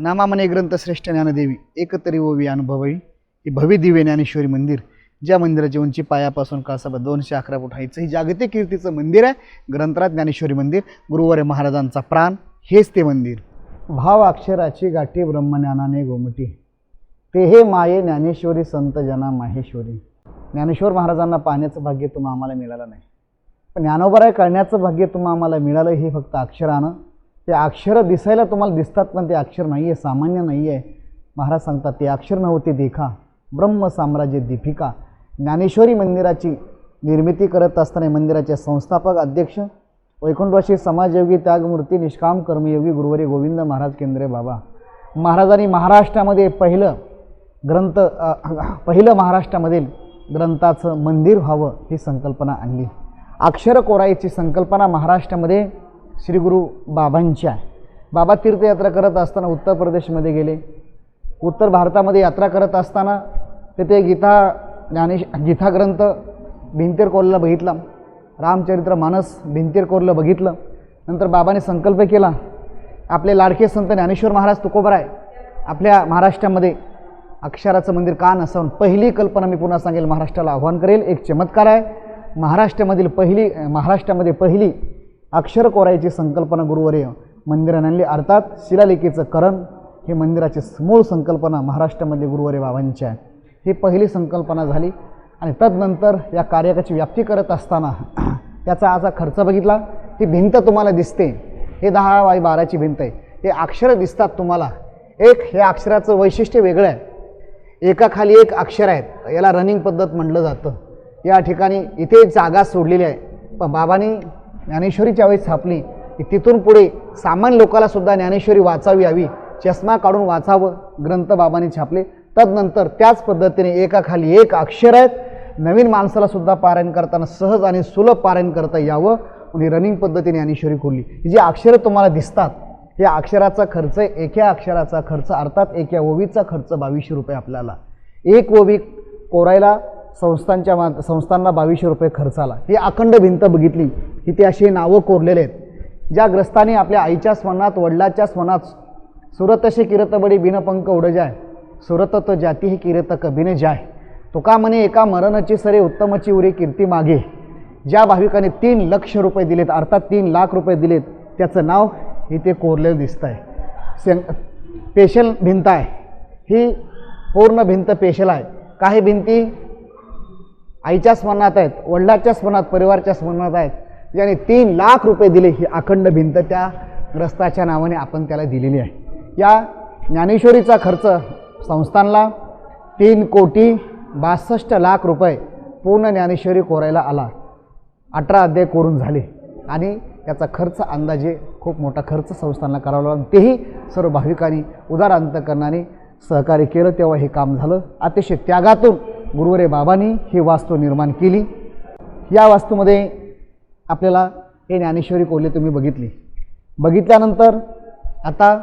नामामने ग्रंथश्रेष्ठ ज्ञानदेवी एकतरी ओवी अनुभवावी ही भव्य दिव्य ज्ञानेश्वरी मंदिर. ज्या मंदिराची उंची पायापासून कासाबा दोनशे अकरा फूट हायचं ही जागतिक कीर्तीचं मंदिर आहे. ग्रंथराज ज्ञानेश्वरी मंदिर गुरुवारे महाराजांचा प्राण हेच ते मंदिर. भाव अक्षराची गाठी ब्रह्मज्ञानाने गोमटी. ते हे माये ज्ञानेश्वरी संत जना माहेश्वरी. ज्ञानेश्वर महाराजांना पाहण्याचं भाग्य तुम्हा आम्हाला मिळालं नाही. पण ज्ञानोबराय कळण्याचं भाग्य तुम्हा आम्हाला मिळालं हे फक्त अक्षरानं. ते अक्षरं दिसायला तुम्हाला दिसतात पण ते अक्षर नाही आहे सामान्य नाही आहे महाराज सांगतात ते अक्षर नव्हते देखा. ब्रह्म साम्राज्य दीपिका. ज्ञानेश्वरी मंदिराची निर्मिती करत असताना मंदिराचे संस्थापक अध्यक्ष वैकुंठवासी समाजयोगी त्यागमूर्ती निष्काम कर्मयोगी गुरुवारी गोविंद महाराज केंद्रे बाबा. महाराजांनी महाराष्ट्रामध्ये पहिलं ग्रंथ पहिलं महाराष्ट्रामधील ग्रंथाचं मंदिर व्हावं ही संकल्पना आणली. अक्षर कोरायची संकल्पना महाराष्ट्रामध्ये श्री गुरु बाबांची आहे. बाबा तीर्थयात्रा करत असताना उत्तर प्रदेशमध्ये गेले. उत्तर भारतामध्ये यात्रा करत असताना तिथे गीता ज्ञानेश गीता ग्रंथ भिंतीर कोरला बघितला. रामचरित्र मानस भिंतीर कोरलं बघितलं. नंतर बाबाने संकल्प केला. आपले लाडके संत ज्ञानेश्वर महाराज तुकोबराय आपल्या महाराष्ट्रामध्ये अक्षराचं मंदिर का नसावं? पहिली कल्पना मी पुन्हा सांगेल महाराष्ट्राला आव्हान करेल. एक चमत्कार आहे. महाराष्ट्रामधील पहिली महाराष्ट्रामध्ये पहिली अक्षर कोरायची संकल्पना गुरुवर्य मंदिराने आणली अर्थात शिलालेखीचं करण हे मंदिराची मूळ संकल्पना महाराष्ट्रामधली गुरुवर्य बाबांची आहे. ही पहिली संकल्पना झाली आणि तदनंतर या कार्याकाची व्याप्ती करत असताना त्याचा असा खर्च बघितला. ती भिंत तुम्हाला दिसते. हे दहा बाय बाराची भिंत आहे. हे अक्षरं दिसतात तुम्हाला. एक हे अक्षराचं वैशिष्ट्य वेगळं आहे. एकाखाली एक अक्षर आहेत. याला रनिंग पद्धत म्हटलं जातं. या ठिकाणी इथे जागा सोडलेली आहे. पण बाबांनी ज्ञानेश्वरीच्या वेळेस छापली की तिथून पुढे सामान्य लोकाला सुद्धा ज्ञानेश्वरी वाचावी यावी चष्मा काढून वाचावं ग्रंथ बाबांनी छापले. तदनंतर त्याच पद्धतीने एकाखाली एक अक्षर आहेत. नवीन माणसाला सुद्धा पारायण करताना सहज आणि सुलभ पारायण करता यावं. आणि रनिंग पद्धतीने ज्ञानेश्वरी खोलली. ही जी अक्षरं तुम्हाला दिसतात या अक्षराचा खर्च एका अक्षराचा खर्च अर्थात एका ओवीचा खर्च बावीसशे रुपये आपल्याला. एक ओवी कोरायला संस्थांच्या मा संस्थांना बावीसशे रुपये खर्च आला ही अखंड भिंत बघितली की ते अशी नावं कोरलेले आहेत. ज्या ग्रस्ताने आपल्या आईच्या स्मरणात वडिलाच्या स्मरणात सुरतशे किरतबडी बिनपंक उडजाय सुरत तो जाती ही किरत कबिने जाय. तुका म्हणे एका मरणची सरे उत्तमची उरी कीर्ती मागे. ज्या भाविकाने तीन लक्ष रुपये दिलेत अर्थात तीन लाख रुपये दिलेत त्याचं नाव इथे कोरलेलं दिसतं आहे सें पेशल भिंत आहे. ही पूर्ण भिंत पेशल आहे. काही भिंती आईच्या स्मरणात आहेत वडिलाच्या स्मरणात परिवारच्या स्मरणात आहेत. ज्याने तीन लाख रुपये दिले ही अखंड भिंत त्या ग्रस्ताच्या नावाने आपण त्याला दिलेली आहे. या ज्ञानेश्वरीचा खर्च संस्थानला तीन कोटी बासष्ट लाख रुपये पूर्ण ज्ञानेश्वरी कोरायला आला. अठरा अध्याय कोरून झाले. आणि त्याचा खर्च अंदाजे खूप मोठा खर्च संस्थांना करावा लागला. तेही सर्व भाविकांनी उदार अंतकरणाने सहकार्य केलं. तेव्हा हे काम झालं. अतिशय त्यागातून गुरुवरे बाबांनी ही वास्तू निर्माण केली. या वास्तूमध्ये आपल्याला हे ज्ञानेश्वरी कोल्हे तुम्ही बघितली. बघितल्यानंतर आता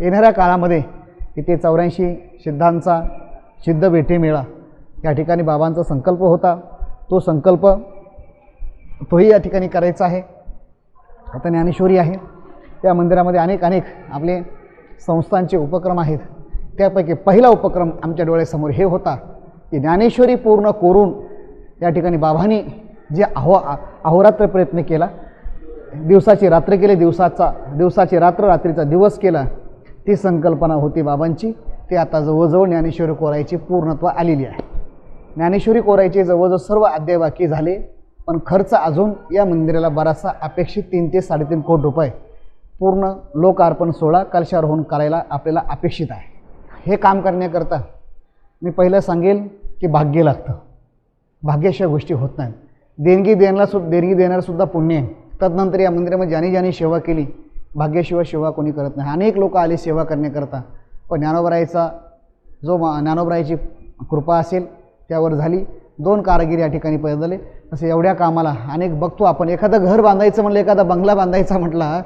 येणाऱ्या काळामध्ये इथे चौऱ्याऐंशी सिद्धांचा सिद्ध भेटे मिळा. या ठिकाणी बाबांचा संकल्प होता. तो संकल्प तोही या ठिकाणी करायचा आहे. आता ज्ञानेश्वरी आहे त्या मंदिरामध्ये अनेक अनेक आपले संस्थांचे उपक्रम आहेत. त्यापैकी पहिला उपक्रम आमच्या डोळ्यासमोर हे होता की ज्ञानेश्वरी पूर्ण कोरून या ठिकाणी बाबांनी जे अहो अहोरात्र प्रयत्न केला दिवसाची रात्र केली दिवसाचा दिवसाची रात्र रात्रीचा दिवस केला ती संकल्पना होती बाबांची. ती आता जवळजवळ ज्ञानेश्वरी कोरायची पूर्णत्व आलेली आहे. ज्ञानेश्वरी कोरायचे जवळजवळ सर्व अध्याय बाकी झाले. पण खर्च अजून या मंदिराला बराचसा अपेक्षित तीन ते साडेतीन कोटी रुपये. पूर्ण लोकार्पण सोहळा कलशारोहण करायला आपल्याला अपेक्षित आहे. हे काम करण्याकरता मी पहिलं सांगेल की भाग्य लागतं. भाग्याशिवाय गोष्टी होत नाहीत. देणगी देण्याला सु देणगी देणारंसुद्धा पुण्य आहे. तदनंतर या मंदिरामध्ये ज्याने ज्याने सेवा केली भाग्याशिवाय सेवा कोणी करत नाही. अनेक लोक आले सेवा करण्याकरता. पण ज्ञानोबरायचा जो मा ज्ञानोबरायची कृपा असेल त्यावर झाली. दोन कारागिर या ठिकाणी पैदा झाले एवढ्या कामाला अनेक बघतो आपण. एखादं घर बांधायचं म्हणलं एखादा बंगला बांधायचा म्हटला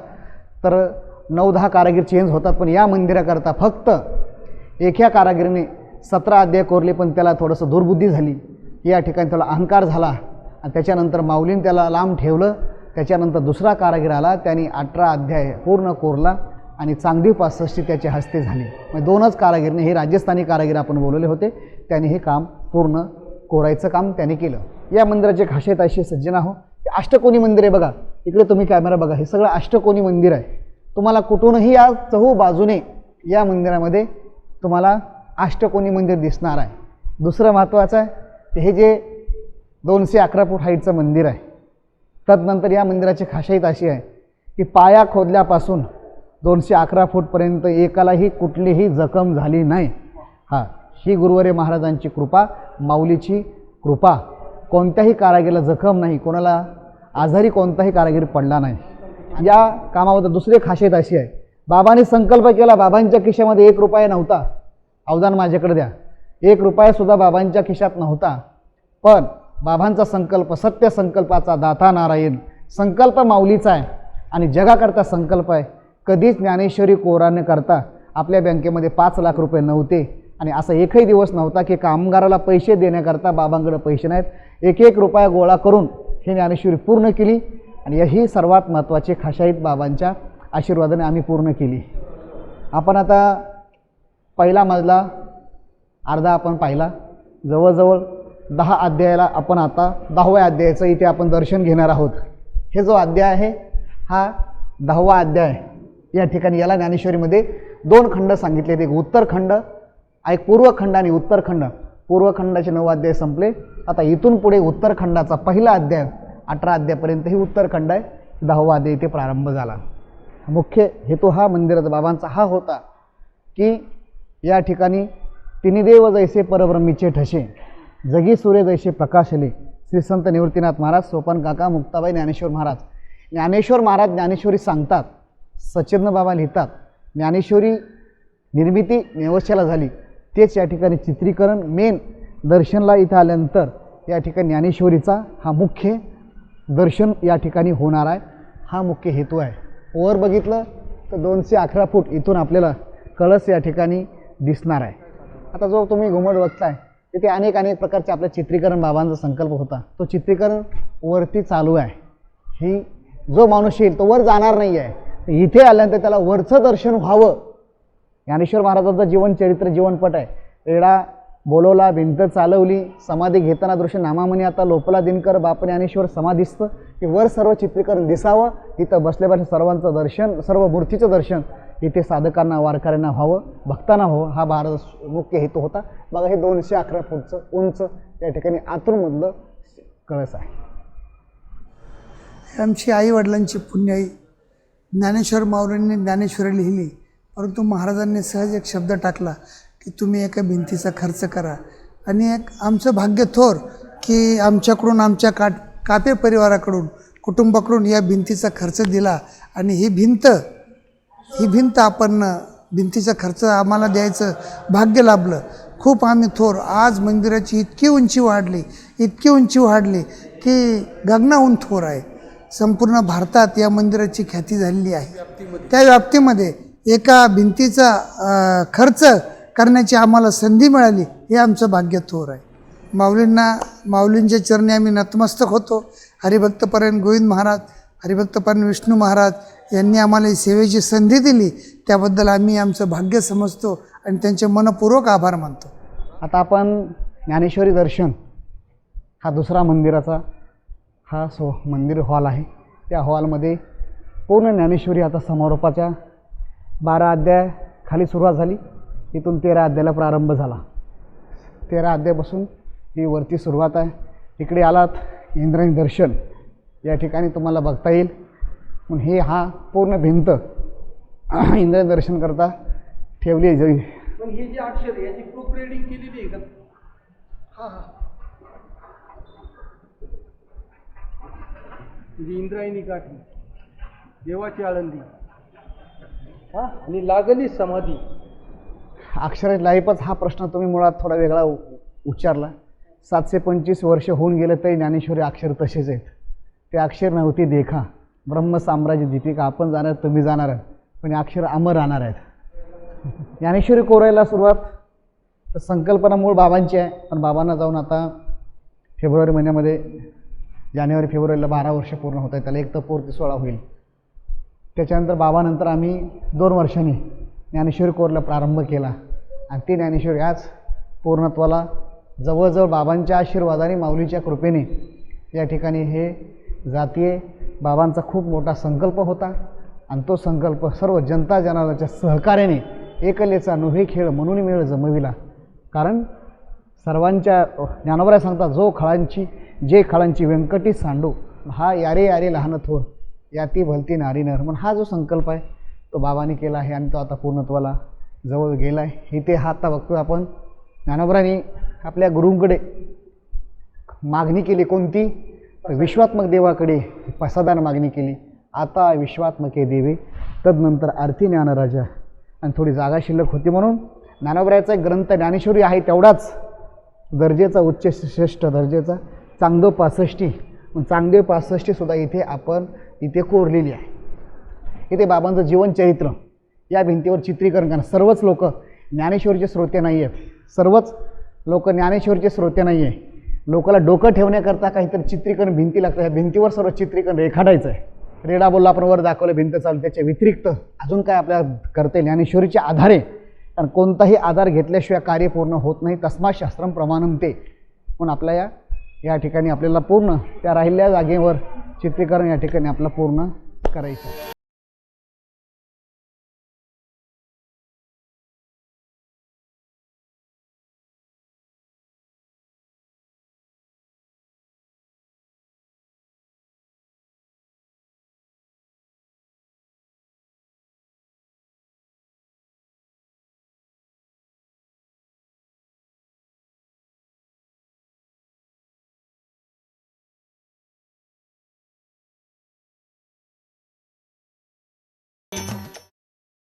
तर नऊ दहा कारागीर चेंज होतात. पण या मंदिराकरता फक्त एका कारागिरीने सतरा अध्याय कोरले पण त्याला थोडंसं दुर्बुद्धी झाली. या ठिकाणी त्याला अहंकार झाला. आणि त्याच्यानंतर माऊलीने त्याला लांब ठेवलं. त्याच्यानंतर दुसरा कारागीर आला. त्यांनी अठरा अध्याय पूर्ण कोरला आणि चांगली पासष्टी त्याचे हस्ते झाले. म्हणजे दोनच कारागिरने हे राजस्थानी कारागीर आपण बोलवले होते. त्यांनी हे काम पूर्ण कोरायचं काम त्याने केलं. या मंदिराचे खासियत अशी सज्जन आहो. हे अष्टकोनी मंदिर आहे बघा. इकडे तुम्ही कॅमेरा बघा. हे सगळं अष्टकोनी मंदिर आहे. तुम्हाला कुठूनही या चहू बाजूने या मंदिरामध्ये तुम्हाला अष्टकोनी मंदिर दिसणार आहे. दुसरं महत्त्वाचं आहे हे जे दोनशे अकरा फूट हाईटचं मंदिर आहे तदनंतर या मंदिराची खासियत अशी आहे की पाया खोदल्यापासून दोनशे अकरा फूटपर्यंत एकालाही कुठलीही जखम झाली नाही. हा ही गुरुवारी महाराजांची कृपा माऊलीची कृपा. कोणत्याही कारागीरला जखम नाही कोणाला आजारी कोणताही कारागीर पडला नाही. या कामाबद्दल दुसरी खासियत अशी आहे. बाबांनी संकल्प केला बाबांच्या खिशामध्ये एक रुपया नव्हता. अवदान माझ्याकडे द्या. एक रुपयासुद्धा बाबांच्या खिशात नव्हता. पण बाबांचा संकल्प सत्य संकल्पाचा दाता नारायण. संकल्प माऊलीचा आहे आणि जगाकरता संकल्प आहे. कधीच ज्ञानेश्वरी कोराने करता आपल्या बँकेमध्ये पाच लाख रुपये नव्हते. आणि असा एकही दिवस नव्हता की कामगाराला पैसे देण्याकरता बाबांकडे पैसे नाहीत. एक एक रुपया गोळा करून ही ज्ञानेश्वरी पूर्ण केली आणि ही सर्वात महत्त्वाची खाशाईत बाबांच्या आशीर्वादाने आम्ही पूर्ण केली. आपण आता पहिला मजला अर्धा आपण पाहिला. जवळजवळ दहा अध्यायाला आपण आता दहाव्या अध्यायाचं इथे आपण दर्शन घेणार आहोत. हे जो अध्याय आहे हा दहावा अध्याय या ठिकाणी याला ज्ञानेश्वरीमध्ये दोन खंड सांगितले एक उत्तरखंड एक पूर्वखंड आणि उत्तरखंड. पूर्वखंडाचे नऊ अध्याय संपले. आता इथून पुढे उत्तरखंडाचा पहिला अध्याय अठरा अध्यायापर्यंत ही उत्तरखंड आहे. दहावा अध्याय इथे प्रारंभ झाला. मुख्य हेतू हा मंदिराचा बाबांचा हा होता की या ठिकाणी तिन्ही देव जैसे परब्रह्मीचे ठसे जगी सूर्य जैसे प्रकाशले श्री संत निवृत्तीनाथ महाराज सोपान काका मुक्ताबाई ज्ञानेश्वर महाराज. ज्ञानेश्वर महाराज ज्ञानेश्वरी सांगतात सचिन बाबा लिहितात ज्ञानेश्वरी निर्मिती नेवश्याला झाली. तेच या ठिकाणी चित्रीकरण मेन दर्शनला इथं आल्यानंतर या ठिकाणी ज्ञानेश्वरीचा हा मुख्य दर्शन या ठिकाणी होणार आहे. हा मुख्य हेतू आहे. वर बघितलं तर दोनशे अकरा फूट इथून आपल्याला कळस या ठिकाणी दिसणार आहे. आता जो तुम्ही घुमट बघताय तिथे अनेक अनेक प्रकारचे आपलं चित्रीकरण बाबांचा संकल्प होता. तो चित्रीकरण वरती चालू आहे. ही जो माणूस येईल तो वर जाणार नाही आहे इथे आल्यानंतर त्याला वरचं दर्शन व्हावं ज्ञानेश्वर महाराजांचं जीवनचरित्र जीवनपट आहे. एडा बोलवला भिंत चालवली समाधी घेताना दृश्य नामामणी आता लोपला दिनकर बाप ज्ञानेश्वर समाधीस्त की वर सर्व चित्रीकरण दिसावं इथं बसल्या बसल्या सर्वांचं दर्शन सर्व मूर्तीचं दर्शन इथे साधकांना वारकऱ्यांना व्हावं भक्तांना व्हावं हा भारत मुख्य हेतू होता. बघा हे दोनशे अकरा फूटचं उंच या ठिकाणी आतूरमधलं कळस आहे. आमची आई वडिलांची पुण्याई ज्ञानेश्वर माऊलींनी ज्ञानेश्वरी लिहिली. परंतु महाराजांनी सहज एक शब्द टाकला की तुम्ही एका भिंतीचा खर्च करा. आणि एक आमचं भाग्य थोर की आमच्याकडून आमच्या काट कापे परिवाराकडून कुटुंबाकडून या भिंतीचा खर्च दिला. आणि ही भिंत ही भिंत आपण भिंतीचा खर्च आम्हाला द्यायचं भाग्य लाभलं. खूप आम्ही थोर. आज मंदिराची इतकी उंची वाढली इतकी उंची वाढली की गगनाहून थोर आहे. संपूर्ण भारतात या मंदिराची ख्याती झालेली आहे. त्या व्याप्तीमध्ये एका भिंतीचा खर्च करण्याची आम्हाला संधी मिळाली हे आमचं भाग्य थोर आहे. माऊलींना माऊलींच्या चरणी आम्ही नतमस्तक होतो. हरिभक्तपर्यंत गोविंद महाराज हरिभक्तपर्यंत विष्णू महाराज यांनी आम्हाला ही सेवेची संधी दिली. त्याबद्दल आम्ही आमचं भाग्य समजतो आणि त्यांचे मनपूर्वक आभार मानतो. आता आपण ज्ञानेश्वरी दर्शन हा दुसरा मंदिराचा हा सो मंदिर हॉल आहे. त्या हॉलमध्ये पूर्ण ज्ञानेश्वरी आता समारोपाच्या बारा अध्याय खाली सुरुवात झाली. इथून तेरा अध्यायाला प्रारंभ झाला. तेरा अध्यायापासून ही वरती सुरुवात आहे. इकडे आलात इंद्रायणी दर्शन या ठिकाणी तुम्हाला बघता येईल. पण हे हा पूर्ण भिंत इंद्रायणी दर्शन करता ठेवली आहे. जरी पण हे जे अक्षर आहे याची प्रूफ रिडिंग केलेली आहे का? हा हा. म्हणजे इंद्रायणी काठी देवाची आळंदी. हा? आणि लागली समाधी. अक्षर लाईफच हा प्रश्न तुम्ही मुळात थोडा वेगळा उ- उच्चारला. सातशे पंचवीस वर्ष होऊन गेलं तरी ज्ञानेश्वरी अक्षर तसेच आहेत. ते अक्षर नव्हती देखा. ब्रह्म साम्राज्य दीपिका आपण जाणार तुम्ही जाणार. पण हे अक्षर अमर राहणार आहेत. ज्ञानेश्वरी कोरायला सुरुवात तर संकल्पना मूळ बाबांची आहे. पण बाबांना जाऊन आता फेब्रुवारी महिन्यामध्ये जानेवारी फेब्रुवारीला बारा वर्ष पूर्ण होत आहे त्याला एक तर तपोवरती सोळा होईल. त्याच्यानंतर बाबानंतर आम्ही दोन वर्षांनी ज्ञानेश्वर कोरला प्रारंभ केला. आणि ते ज्ञानेश्वर आज पूर्णत्वाला जवळजवळ बाबांच्या आशीर्वादाने माऊलीच्या कृपेने या ठिकाणी हे जातीय बाबांचा खूप मोठा संकल्प होता. आणि तो संकल्प सर्व जनता जनार्दनाच्या सहकार्याने एकलेचा नव्हे खेळ म्हणून मेळ जमविला. कारण सर्वांच्या ज्ञानवऱ्या सांगतात जो खळांची जे खळांची व्यंकटी सांडू हा यारे यारे लहान थोर याती भलती नारी नर म्हणून हा जो संकल्प आहे तो बाबांनी केला आहे आणि तो आता पूर्णत्वाला जवळ गेला आहे इथे हा आता बघतो आपण. ज्ञानोबरांनी आपल्या गुरूंकडे मागणी केली कोणती? तर विश्वात्मक देवाकडे प्रसादान मागणी केली. आता विश्वात्मके देवी. तदनंतर आरती ज्ञानराजा. आणि थोडी जागा शिल्लक होती म्हणून ज्ञानोबरायाचा एक ग्रंथ ज्ञानेश्वरी आहे तेवढाच दर्जेचा उच्च श्रेष्ठ दर्जेचा. चांगदेव पासष्टी. चांगदेव पासष्टीसुद्धा इथे आपण इथे कोरलेली आहे. इथे बाबांचं जीवनचरित्र या भिंतीवर चित्रीकरण करणं सर्वच लोक ज्ञानेश्वरीचे श्रोते नाही आहेत सर्वच लोक ज्ञानेश्वरीचे श्रोते नाही आहे लोकाला डोकं ठेवण्याकरता काहीतरी चित्रीकरण भिंती लागतं. या भिंतीवर सर्व चित्रीकरण रेखाटायचं आहे. रेडा बोलला आपण वर दाखवलं भिंत चालू त्याच्या व्यतिरिक्त अजून काय आपल्याला करता येईल? ज्ञानेश्वरीच्या आधारे. कारण कोणताही आधार घेतल्याशिवाय कार्य पूर्ण होत नाही. तस्मात शास्त्रम प्रमाणम ते म्हणून आपल्या या या ठिकाणी आपल्याला पूर्ण त्या राहिलेल्या जागेवर चित्रीकरण या ठिकाणी आपलं पूर्ण करायचं आहे.